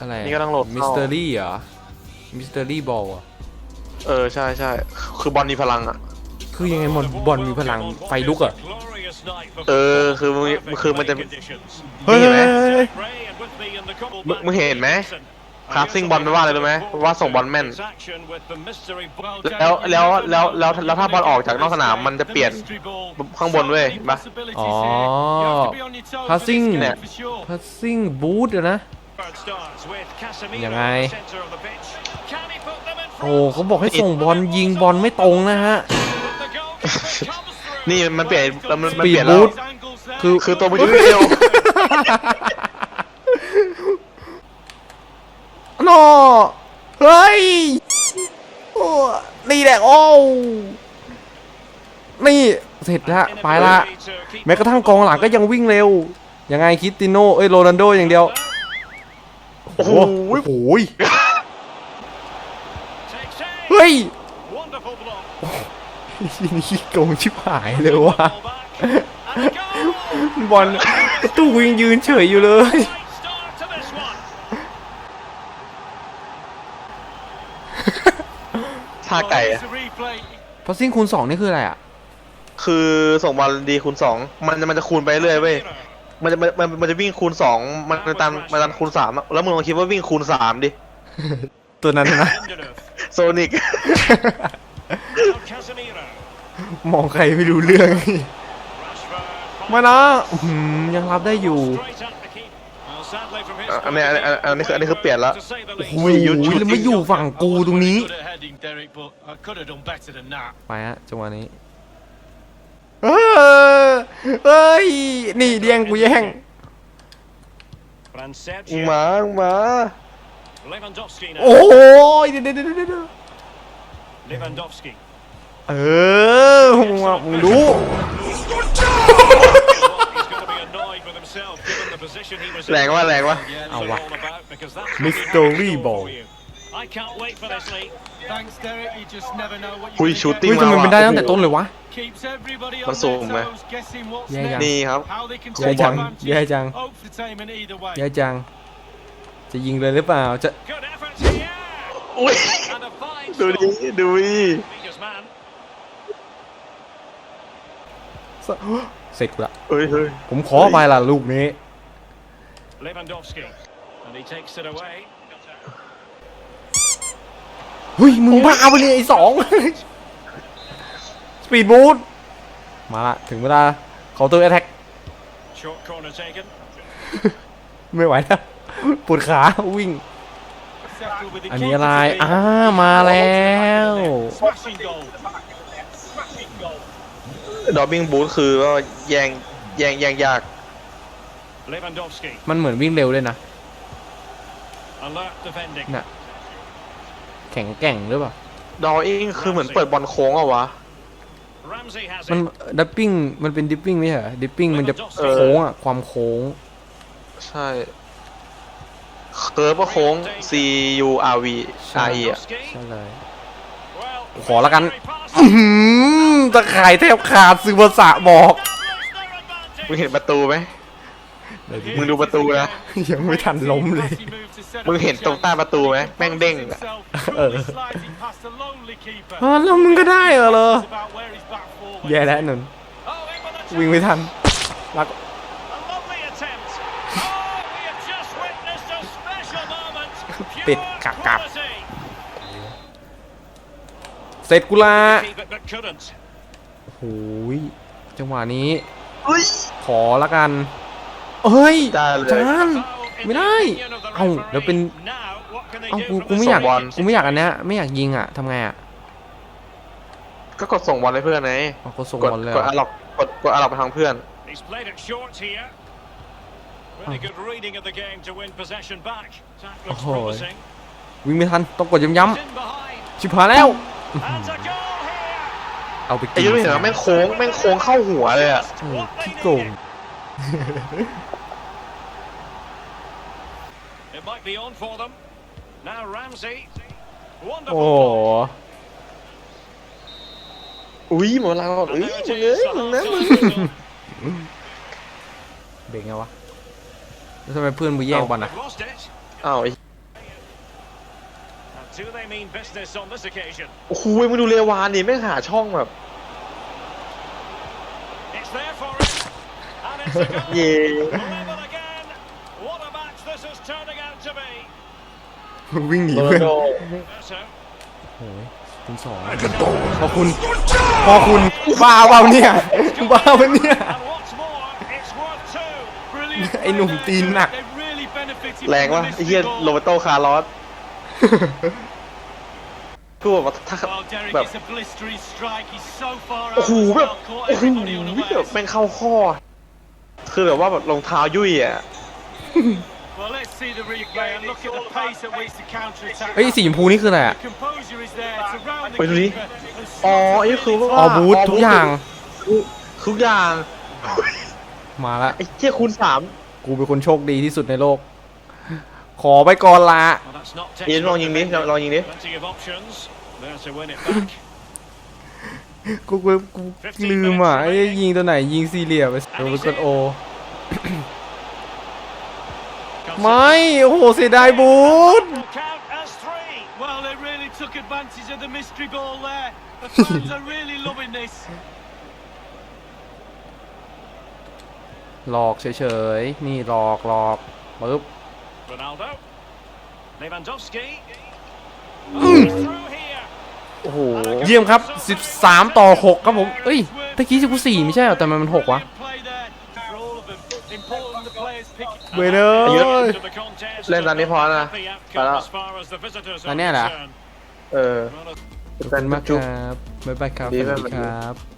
อะไรนี่ก็ต้องโหลดมิเข้าสเตอรี่เหรอมิสเตอรี่บอลอะ เออใช่ใช่คือบอลมีพลังอะ คือยังไงบอลบอลมีพลังไฟลุกอะเออคือมึงคือมันจะ เฮ้ยนี่เห็นไหมเฮ้ยเฮ้ยมึงมึงเห็นไหมพาสซิ่งบอลไม่ว่าอะไรรู้ไหมว่าส่งบอลแม่น แล้วแล้วแล้วแล้วแล้วถ้าบอลออกจากนอกสนามมันจะเปลี่ยนข้างบนเว้ยเห็นปะ อ๋อ passing เนี่ยพัสซิ่งบูทอะนะ ยังไง โอ้เขาบอกให้ส่งบอลยิงบอลไม่ตรงนะฮะ นี่มันเปลี่ยนมันมัน Speed เปลี่ยนแล้ว boost คือคือตัวมันจะไม่เร็วนอเฮ้ยโอ้นี่แหละโอ้นี่เสร็จละไปละ แม้กระทั่งกองหลังก็ยังวิ่งเร็ว ยังไงคริสติโนเอ้ยโรนัลโดอย่างเดียว โอ้โหโอ้โหเฮ้ยนี่โกงชิบหายเลยว่ะบอลประตูยังยืนเฉยอยู่เลยท่าไก่อะพอซิ่งคูณสองนี่คืออะไรอะ คือส่งบอลดีคูณสองมันจะมันจะคูณไปเรื่อยเว้ย มันจะมันมันมันจะวิ่งคูณสองมันมันตันมันตันคูณสามอะแล้วมึงลองคิดว่าวิ่งคูณสามดิ ตัวนั้นนะโซนิกมองใครไม่รู้เรื่องมานะอื้อหือยังรับได้อยู่อันนี้อันนี้อันนี้คืออันนี้คือเปลี่ยนแล้วโอ้โหแล้วไม่อยู่ฝั่งกูตรงนี้ไปฮะจังหวะนี้เออ เฮ้ย นี่เดียงกูแย่ง มึงมามึงมา โอ้ยเดี๋ยวเดี๋ยวเดี๋ยวเดี๋ยว Lewandowski. เออมึงว่ามึงรู้ He's going to be annoyed with himself given the position he was แรงว่าแรงว่าเอา all วะ about because that's Mystery ball. I can't wait for this league. Thanks, Derek. You just never know what คุย you ชูต can ติ้งเฮ้ยมาทำไมว่ะมันได้ตั้งแต่ต้นเลยวะ Keeps everybody มัน on สูง their ไหม toes, guessing what's แย่ยัง next, นี่ครับ how they can แย่ take จัง advantage. แย่จัง Hope for Taman either way. แย่จัง จะยิงเลยหรือเปล่า จะ Good effort here. อุ้ย And a fine ดูดิ stop. ดูดิ Biggest man. เสร็จกูละ เฮ้ยเฮ้ยผมขอไปละลูกนี้ Lewandowski. And he takes it away. เฮ้ยมึงบ้าไปเลยไอ้สองสปีดบูทมาละถึงเวลาเคาน์เตอร์แอทแทก Short corner taken. ไม่ไหวแล้วปวดขาวิ่ง Settled with the อันนี้ keeper อะไร to beat. อ่ามาแล้ว Smashing goal. Smashing goal. ดอบบิงบูทคือว่าแย่งแย่งแย่งยาก Lewandowski. มันเหมือนวิ่งเร็วเลยนะ Alert defending. น่ะ แข็งแกร่งหรือเปล่า ดออิงคือเหมือนเปิดบอลโค้งอะวะ Ramsey has มัน it. ดับปิ้งมันเป็นดิปปิ้งไม่ใช่เหรอดิปปิ้งมันจะเออ โค้งอะ ความโค้ง ใช่เคิร์ฟก็โค้ง C U R V R E อะ Lewandowski. ใช่เลย Well, ขอละกัน very pass. อื้อหือตะข่ายแทบขาดซึบาสะบอก มึงเห็นประตูไหม มึงดูประตูนะ ยังไม่ทันล้มเลย Classy move to set up มึงเห็น the ตรง chance. ใต้ประตูไหมแม่งเด้งอะ Himself, Ờ. truly sliding past the lonely keeper. อ๋อแล้วมึงก็ได้เหรอเหรอ It's about where his back four went. แย่แล้วหนุน Oh, in with a วิ่งไม่ทันรัก A lovely attempt. Oh, we have just witnessed a special moment. Pure ปิดกักกับ quality. เสร็จกุลา Keep it but couldn't. โอ้ยจังหวะนี้เฮ้ยขอละกัน เฮ้ยได้เลย จาน Foul in ไม่ the ได้ opinion of the เอ้าเดี๋ยวเป็น referee. Now, what can they เอ้า do กู from กู the ไม่อยากส่งบอล กูไม่อยากอันเนี้ยไม่อยากยิงอะทำไงอะก็กดส่งบอลให้เพื่อนไงเอาก็ส่งกดบอลเลยกเหรดออาล็อกกดกดอาล็อกไปทางเพื่อน He's played it short here. Really good reading of the game to win possession back. That looks Oh. promising. วิ่งไม่ทันต้องกดย้ำ He's in behind. ๆชิบหายแล้ว And a goal here. เอาไปไอ้กินยูไม่เห็นว่าแม่งโค้งแม่งโค้งเข้าหัวเลยอะ Just เออ what they ขี้โกง needed. It might be on for them. Now Ramsey. โอ้ Wonderful โห ball. อุ้ยหมดเวลาแล้ว And อุ้ย there it มึงเอ้ is, ย the มึงนะ half-time มึง whistle. เบรกไงวะแล้วทำไมเพื่อนมึงแย่งบอลอะ They've lost it. อ้าวไอ้ Do they mean business on this occasion? โอ้โหมึงดูเรวานดิแม่งหาช่องแบบ It's there for him. And it's a goal. เย่ Level again. What a match this is turning out to be. วิ่งหนีโรนัเพื่ลอนโด So, โอ้ยถึงสองพอคุณพอคุณบ้าเปล่าเนี่ยบ้าเปล่าเนี่ย and what's more, it's worth two. Brilliant ไอ้หนุ่ม play there. ตีนหนัก They really benefited แรง from วะ the ไอ้เหี้ย mystery โร goal. เบโตคาร์ลอสคือแบบว่าถ้า Well, Derek, แบบ it's a blistering strike. He's so far โอ้ out โห as แบบ well. Caught โอ้โห everybody แบบ unawares. แม่งเข้าข้อ คือแบบว่าแบบรองเท้ายุ่ยอะ Well, let's see the replay and look at the pace at which the counter attack. เอ้ยสีชมพูนี่คืออะไรอะ The composure is there to round the ไปดูดิ keeper and อ๋อ slot ไอ้ it คือ within ว่า ออบูธทุกอย่าง ทุกอย่าง มาละ ไอ้เหี้ยคูณสาม กูเป็นคนโชคดีที่สุดในโลก ขอไปก่อนละ Well, that's not เอ็นลองยิงดิลองลองยิงดิ Plenty of options. There to win it back. กูกูกูลืมอะไอ้ยิงตัวไหนยิงสี่เหลี่ยมไปโดนไปกดโอ ไม่ โอ้โหเสียดายบูท Will count as three. Well, they really took advantage of the mystery goal there. The fans are really loving this. หลอกเฉยๆ นี่หลอกหลอกปึ๊บ Ronaldo. Lewandowski. Through here. โอ้โห เยี่ยมครับ 13 ต่อ 6 ครับผม เอ้ยตะกี้สิบสี่ไม่ใช่เหรอแต่มันมัน 6 วะ Play there for all of them. Important the players pick. เว้ยเด้อ Into the contest. เล่นตอนนี้พอนะ The ไปแล้ว outcome as far as the visitors อั are นเนี้ยเหรอ concerned. เออ Well, ขอบคุณมากครับบ๊ายบายครับดีสวัสมากดีครับ